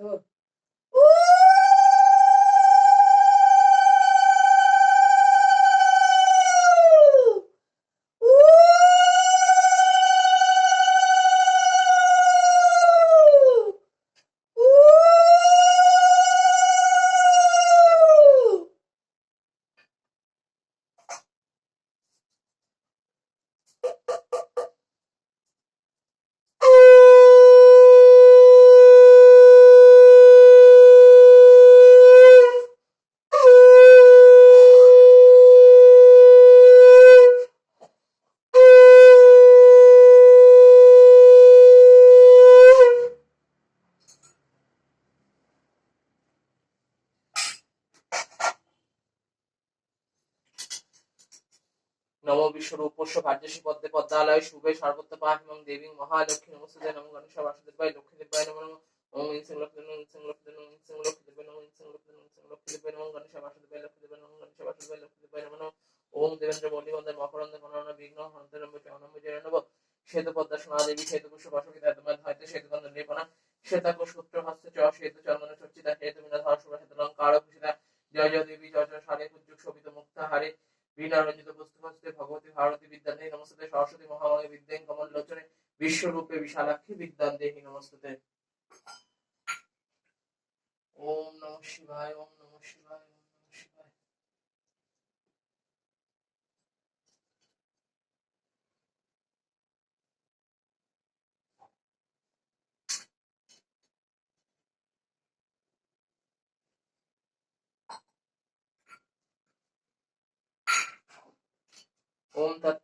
Oh. নম বিশ্বরূপস্য পদ্মে পদ্মালয় শুভে সর্বত্র পাহিমং দেবী মহালক্ষ্মী নমস্তে নম গণেশ বাসুদেবায় লক্ষ্মী দেবায় নম নম। ওম ইনসিং লক্ষ্মী নম ইনসিং লক্ষ্মী নম ইনসিং লক্ষ্মী দেবায় নম ইনসিং লক্ষ্মী নম ইনসিং লক্ষ্মী দেবায় নম, গণেশ বাসুদেবায় লক্ষ্মী দেবায় নম, গণেশ বাসুদেবায় লক্ষ্মী দেবায় নম নম। ওম দেবেন্দ্র মল্লি বন্দন মকরন্দ মনোরণ বিঘ্ন হন্তরম্ব চরণম্ব জয় নব শ্বেত পদ্মা সোনা দেবী, শ্বেত কুশ বাসকিতা তোমার হয়তো শ্বেত গন্ধ লেপনা শ্বেতাক সূত্র হস্ত চ, শ্বেত চন্দন চর্চিতা শ্বেত মিনা ধর শুভ শ্বেত লঙ্কার ভূষিতা জয় জয় দেবী, জয় জয় সারে উজ্জুক শোভিত মুক্তা হারে বীণা রঞ্জিত ভগবতী ভারতী বিদ্যান্তে নমস্তে সরস্বতী মহামায় বিদ্যাং কমল লোচনে, বিশ্বরূপে বিশালাক্ষী বিদ্যান্তেহি নমস্তে ওম নম শিবায়, ওম নমঃ শিবায়।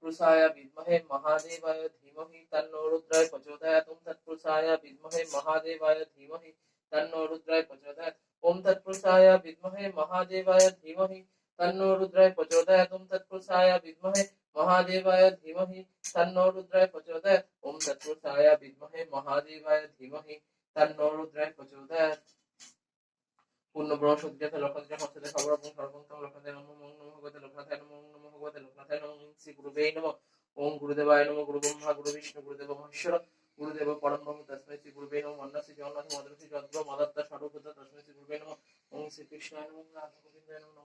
तत्पुरुषाय विद्महे महादेवाय धीमहि तन्नो रुद्राय प्रचोदयात् ओम तत्पुरुषाय विद्महे महादेवाय धीमहि तन्नो रुद्राय प्रचोदयात् ओम तत्पुरुषाय विद्महे महादेवाय धीमहि तन्नो रुद्राय प्रचोदयात् ओम तत्पुरुषाय विद्महे महादेवाय धीमहि तन्नो रुद्राय प्रचोदयात् ओम तत्पुरुषाय विद्महे महादेवाय धीमहि तन्नो रुद्राय प्रचोदयात् পূর্ণ ব্রহ্মসত্য যথা লক্ষণ হচ্ছে খবর এবং সর্বন্তম লক্ষণ নম ওম নম ভগবতে লোকনাথায় নম ওম নম ভগবতে লোকনাথায় নম ওম শ্রী গুরুদেব নম। ওম গুরুদেবায় নম গুরু ব্রহ্মা গুরু বিষ্ণু গুরুদেব মহেশ্বর, গুরুদেব পরম ব্রহ্ম, তসমৈ শ্রী গুরুবে নম। অন্য শ্রী জগন্নাথ মদন শ্রী যদ্র মদত্তা সর্বভূত তসমৈ শ্রী গুরুবে নম। ওম শ্রী কৃষ্ণ নম রাধা গোবিন্দায় নম।